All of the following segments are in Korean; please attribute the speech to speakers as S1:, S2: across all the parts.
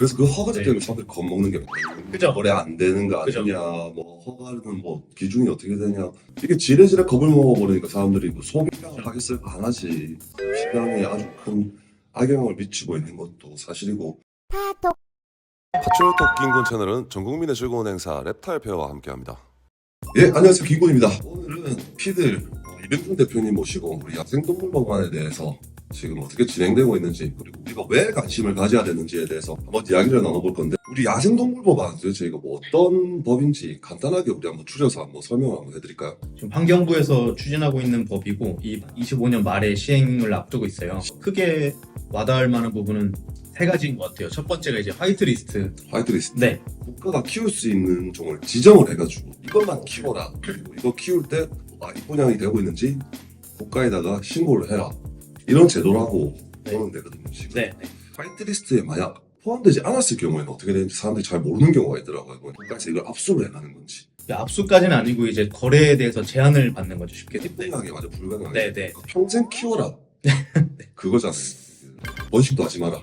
S1: 그래서 그 허가제
S2: 네.
S1: 때문에 사람들이 겁먹는 게
S2: 그죠?
S1: 거래 안 되는 거
S2: 그죠.
S1: 아니냐, 뭐 허가는 뭐 기준이 어떻게 되냐 이게 지레지레 겁을 먹어버리니까 사람들이 뭐 소비량을 하겠을까 안 하지 시장에 아주 큰 악영향을 미치고 있는 것도 사실이고
S3: 파출톡 긴군 채널은 전 국민의 즐거운 행사 랩탈 페어와 함께합니다.
S1: 예 안녕하세요 김군입니다 오늘은 피들 어, 이병준 대표님 모시고 우리 야생동물법안에 대해서 지금 어떻게 진행되고 있는지 그리고 우리가 왜 관심을 가져야 되는지에 대해서 한번 이야기를 나눠볼 건데 우리 야생동물법안 도대체 이거 뭐 어떤 법인지 간단하게 우리 한번 추려서 한번 설명을 한번 해드릴까요?
S2: 지금 환경부에서 추진하고 있는 법이고 이 25년 말에 시행을 앞두고 있어요. 크게 와닿을 만한 부분은 세 가지인 것 같아요. 첫 번째가 이제 화이트리스트.
S1: 화이트리스트
S2: 네,
S1: 국가가 키울 수 있는 종을 지정을 해가지고 이것만 키워라 그리고 이거 키울 때 아, 입분양이 되고 있는지 국가에다가 신고를 해라 이런 제도라고
S2: 네.
S1: 보는 되거든요 지금
S2: 네, 네.
S1: 화이트리스트에 만약 포함되지 않았을 경우에는 어떻게 되는지 사람들이 잘 모르는 경우가 있더라고요 국가에서 이걸 압수를 해가는 건지
S2: 압수까지는 아니고 이제 거래에 대해서 제한을 받는 거죠. 쉽게. 네,
S1: 입분양이 맞아 불가능하게
S2: 네, 네.
S1: 평생 키워라 그거잖아요 번식도 하지 마라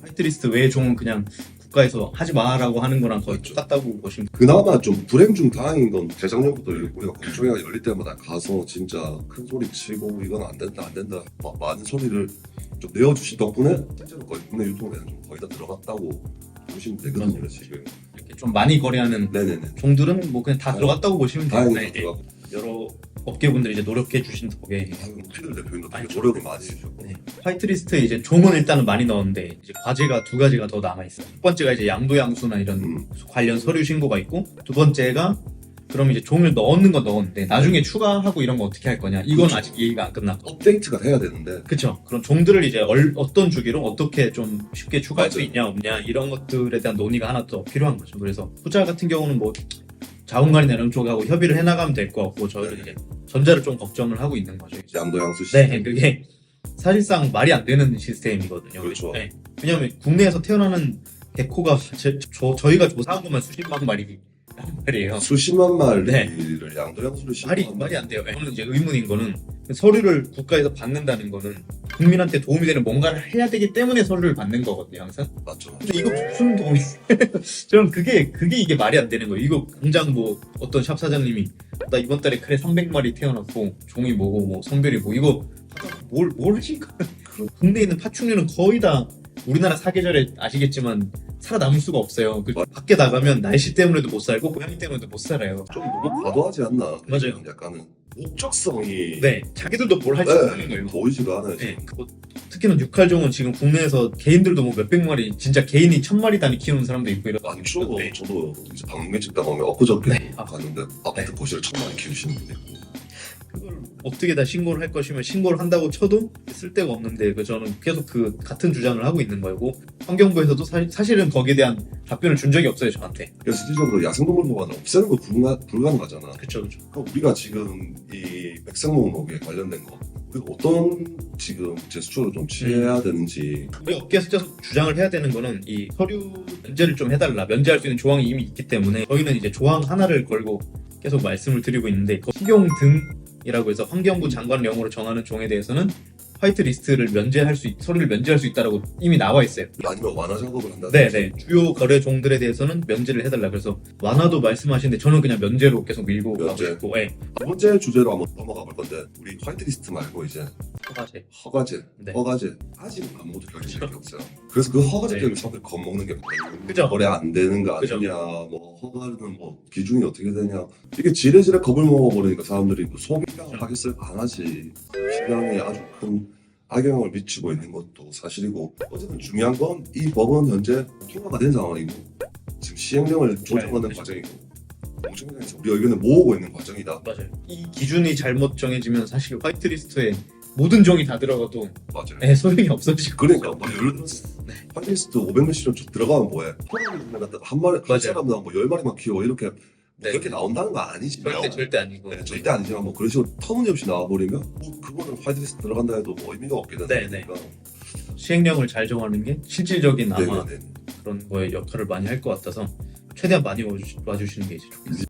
S2: 화이트리스트 외의 종은 그냥 국가에서 하지 마라고 하는 거랑 거의
S1: 그렇죠.
S2: 똑같다고 보시면
S1: 그나마 좀 불행 중 다행인 건 재작년부터 우리가 공청회가 열릴 때마다 가서 진짜 큰 소리 치고 이건 안 된다 안 된다 막 많은 소리를 좀 내어주신 덕분에 실제로 거의 국내 유통에는 좀 거의 다 들어갔다고 보시면 되거든요
S2: 맞아요.
S1: 지금
S2: 이렇게 좀 많이 거래하는
S1: 네네네
S2: 종들은 뭐 그냥 다 들어갔다고 보시면 돼요.
S1: 다행히
S2: 네,
S1: 다
S2: 네. 여러 업계분들이 이제 노력해 주신 덕에
S1: 피들 대표님도 되게 노력을 많이 해주셨고
S2: 네. 화이트리스트에 이제 종은 일단은 많이 넣었는데 이제 과제가 두 가지가 더 남아 있어요. 첫 번째가 이제 양도 양수나 이런
S1: 음.
S2: 관련 서류 신고가 있고 두 번째가 그럼 이제 종을 넣는 건 넣었는데 나중에 추가하고 이런 거 어떻게 할 거냐 이건
S1: 그쵸.
S2: 아직 얘기가 안 끝났고
S1: 업데이트가 돼야 되는데
S2: 그쵸 그런 종들을 이제 얼- 어떤 주기로 어떻게 좀 쉽게 추가할 수
S1: 맞아요.
S2: 있냐 없냐 이런 것들에 대한 논의가 하나 더 필요한 거죠 그래서 후자 같은 경우는 뭐 자원관리나 이런 쪽하고 협의를 해나가면 될 것 같고 저희는
S1: 네.
S2: 이제 전자를 좀 걱정을 하고 있는 거죠 이제.
S1: 양도양수 시
S2: 네, 그게 사실상 말이 안 되는 시스템이거든요.
S1: 그렇죠.
S2: 네. 왜냐하면 국내에서 태어나는 개코가 제, 저, 저희가 조사한 것만 수십만 마리 말이에요.
S1: 수십만 마리를
S2: 네.
S1: 양도양수를
S2: 말이 말이 안 돼요. 저는 이제 의문인 거는 서류를 국가에서 받는다는 거는 국민한테 도움이 되는 뭔가를 해야 되기 때문에 서류를 받는 거거든요, 항상.
S1: 맞죠
S2: 근데 이거 무슨 도움이? 저는 그게 그게 이게 말이 안 되는 거예요. 이거 당장 뭐 어떤 샵 사장님이 나 이번 달에 크레 300마리 태어났고 종이 뭐고 뭐 성별이 뭐 이거 뭘뭘 하실 거야? 국내에 있는 파충류는 거의 다 우리나라 사계절에 아시겠지만 살아남을 수가 없어요. 그 밖에 나가면 날씨 때문에도 못 살고 고양이 때문에도 못 살아요.
S1: 좀 너무 과도하지 않나
S2: 맞아요.
S1: 약간은 목적성이
S2: 네, 자기들도 뭘 할지 모르는 거예요.
S1: 보이지가 않아요
S2: 네,
S1: 지금.
S2: 뭐, 특히나 육칼종은 지금 국내에서 개인들도 뭐 몇백 마리, 진짜 개인이 천 마리 단위 키우는 사람도 있고 이러.
S1: 많죠.
S2: 네.
S1: 저도 이제 방문집 가보면 엊그저께
S2: 네.
S1: 갔는데 아파트 거실을 천만에 키우시는 분이 있고
S2: 그걸 어떻게 다 신고를 할 것이면 신고를 한다고 쳐도 쓸데가 없는데 그 저는 계속 그 같은 주장을 하고 있는 거고 환경부에서도 사, 사실은 거기에 대한 답변을 준 적이 없어요 저한테.
S1: 그래서 실질적으로 야생동물 보관을 없애는 거 불가, 불가능하잖아.
S2: 그쵸 그쵸.
S1: 그럼 우리가 지금 이 백색목록에 관련된 거 우리가 어떤 지금 제스처를 좀 취해야
S2: 음.
S1: 되는지
S2: 우리 업계에서 계속 주장을 해야 되는 거는 이 서류 면제를 좀 해달라. 면제할 수 있는 조항이 이미 있기 때문에 저희는 이제 조항 하나를 걸고 계속 말씀을 드리고 있는데 그 식용 등 이라고 해서 환경부 장관령으로 정하는 종에 대해서는 화이트 리스트를 면제할 수 있, 서류를 면제할 수 있다라고 이미 나와 있어요.
S1: 아니면 완화 작업을 한다.
S2: 네 네. 주요 거래 종들에 대해서는 면제를 해달라. 그래서 완화도 말씀하시는데 저는 그냥 면제로 계속 밀고 가고
S1: 면제.
S2: 있고, 예.
S1: 두 번째 주제로 한번 넘어가 볼 건데 우리 화이트 리스트 말고 이제
S2: 허가제.
S1: 허가제,
S2: 네.
S1: 허가제 아직 아무것도 결정된 게 없어요. 그래서 그 허가제
S2: 네.
S1: 때문에 사람들이 겁먹는 게
S2: 그죠?
S1: 거래 안 되는 거
S2: 그죠.
S1: 아니냐, 뭐 허가는 뭐 기준이 어떻게 되냐 이게 지레지레 겁을 먹어버리니까 사람들이 뭐 소비량을 하겠을까 안 하지 시장에 아주 큰 악영향을 미치고 있는 것도 사실이고 어쨌든 중요한 건 이 법은 현재 통과가 된 상황이고 지금 시행령을 조정하는
S2: 네.
S1: 과정이고 공청회에서 우리 의견을 모으고 있는 과정이다.
S2: 맞아요. 이 기준이 잘못 정해지면 사실 화이트 리스트에 모든 종이 다 들어가도
S1: 맞아요.
S2: 예, 소용이 없어지고.
S1: 그러니까 뭐. 화이트리스트 500몇십원 쭉 들어가면 뭐해? 한 마리 한
S2: 맞아요.
S1: 사람당 뭐 10마리만 키워 이렇게 뭐
S2: 네.
S1: 그렇게 나온다는 거 아니지.
S2: 절대 절대 아니고.
S1: 네, 절대 아니지만 뭐 그런 식으로 터무니없이 나와버리면 뭐 그거는 화이트리스트 들어간다 해도 뭐 의미가 없게
S2: 네, 네. 시행령을 잘 정하는 게 실질적인 아마
S1: 네, 네, 네.
S2: 그런 거에 역할을 많이 할 것 같아서 최대한 많이 와주, 와주시는 게 이제 좋겠어요.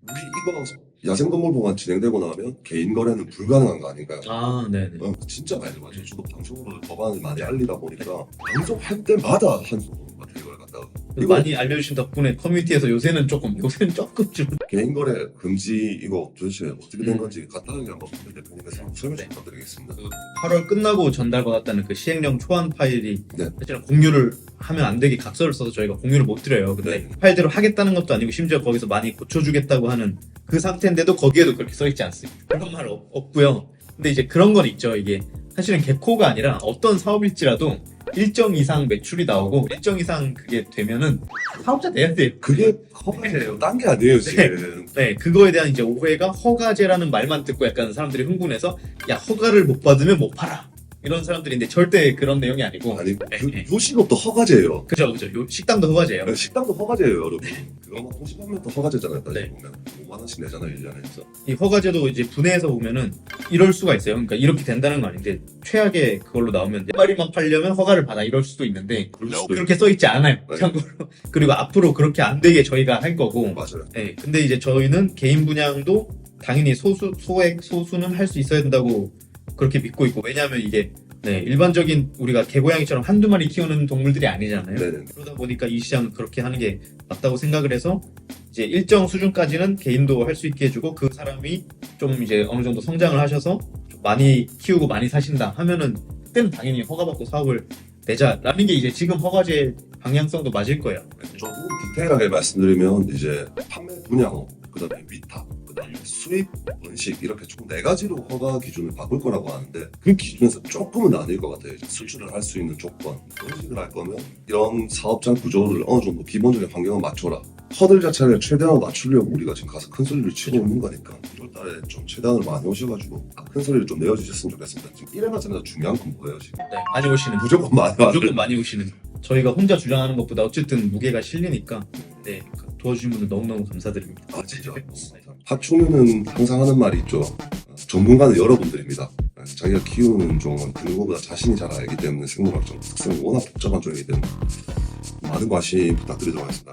S1: 이거 야생동물 보관 진행되고 나면 개인 거래는 불가능한 거 아닌가요?
S2: 아, 네네.
S1: 어, 진짜 많이 맞아요. 저도 방송으로 법안을 많이 알리다 보니까 방송할 때마다 한. 이걸 갖다가. 같다고. 이거
S2: 많이 알려주신 덕분에 커뮤니티에서 요새는 조금 요새는 조금 좀
S1: 개인 거래 금지 이거 도대체 어떻게 된
S2: 음.
S1: 건지 간단하게 한번 박 대표님께서 한번 설명 좀
S2: 네.
S1: 부탁드리겠습니다.
S2: 8월 끝나고 전달받았다는 그 시행령 초안 파일이
S1: 네.
S2: 사실은 공유를 하면 안 되게 각서를 써서 저희가 공유를 못 드려요. 근데
S1: 네.
S2: 파일대로 하겠다는 것도 아니고 심지어 거기서 많이 고쳐주겠다고 하는 그 상태인데도 거기에도 그렇게 써 있지 않습니다. 그런 말 없, 없고요. 근데 이제 그런 건 있죠. 이게 사실은 개코가 아니라 어떤 사업일지라도 일정 이상 매출이 나오고 일정 이상 그게 되면은 사업자 내야 돼요.
S1: 그게 허가제예요. 딴 게 아니에요 지금.
S2: 네, 그거에 대한 이제 오해가 허가제라는 말만 듣고 약간 사람들이 흥분해서 야 허가를 못 받으면 못 팔아 이런 사람들인데 절대 그런 내용이 아니고
S1: 아니
S2: 네,
S1: 그,
S2: 네.
S1: 요식업도 허가제예요.
S2: 그죠 그죠 요 식당도 허가제예요.
S1: 식당도 허가제예요, 여러분. 그거만 통신하면 또 허가제잖아요. 따지고
S2: 네.
S1: 보면 5만 원씩 내잖아요, 1년에. 그래서
S2: 이 허가제도 이제 분해해서 보면은 이럴 수가 있어요. 그러니까 이렇게 된다는 거 아닌데 최악의 그걸로 나오면 네 마리만 팔려면 허가를 받아 이럴 수도 있는데
S1: 그럴 수도
S2: 그렇게 써 있지 않아요.
S1: 네.
S2: 참고로 그리고 앞으로 그렇게 안 되게 저희가 할 거고
S1: 있고. 맞아요.
S2: 네, 근데 이제 저희는 개인 분양도 당연히 소수, 소액, 소수는 할 수 있어야 된다고 그렇게 믿고 있고, 왜냐하면 이게, 네, 일반적인 우리가 개고양이처럼 한두 마리 키우는 동물들이 아니잖아요.
S1: 네네.
S2: 그러다 보니까 이 시장은 그렇게 하는 게 맞다고 생각을 해서, 이제 일정 수준까지는 개인도 할 수 있게 해주고, 그 사람이 좀 이제 어느 정도 성장을 하셔서 좀 많이 키우고 많이 사신다 하면은, 그때는 당연히 허가받고 사업을 내자라는 게 이제 지금 허가제 방향성도 맞을 거예요.
S1: 조금 디테일하게 말씀드리면 이제 판매 분양업, 그다음에 위탁, 수입 원식 이렇게 총 네 가지로 허가 기준을 바꿀 거라고 하는데 그 기준에서 조금은 나뉠 것 같아요. 이제 수출을 할 수 있는 조건, 원식을 할 거면 이런 사업장 구조를 어느 정도 기본적인 환경을 맞춰라. 허들 자체를 최대한 맞추려고 우리가 지금 가서 큰 소리를 치고 있는 거니까 1월달에 좀 최대한을 많이 오셔가지고 큰 소리를 좀 내어주셨으면 좋겠습니다. 지금 이래 가자마자 중요한 건 뭐예요 지금?
S2: 네, 많이 오시는
S1: 무조건 많이 와야
S2: 무조건 많이 오시는 저희가 혼자 주장하는 것보다 어쨌든 무게가 실리니까 네 도와주신 분들 너무너무 감사드립니다.
S1: 아 진짜? 파충류는 항상 하는 말이 있죠. 어, 전문가는 여러분들입니다. 어, 자기가 키우는 종은 그 누구보다 자신이 잘 알기 때문에 생물학적 특성이 워낙 복잡한 종이기 때문에 많은 관심 부탁드리도록 하겠습니다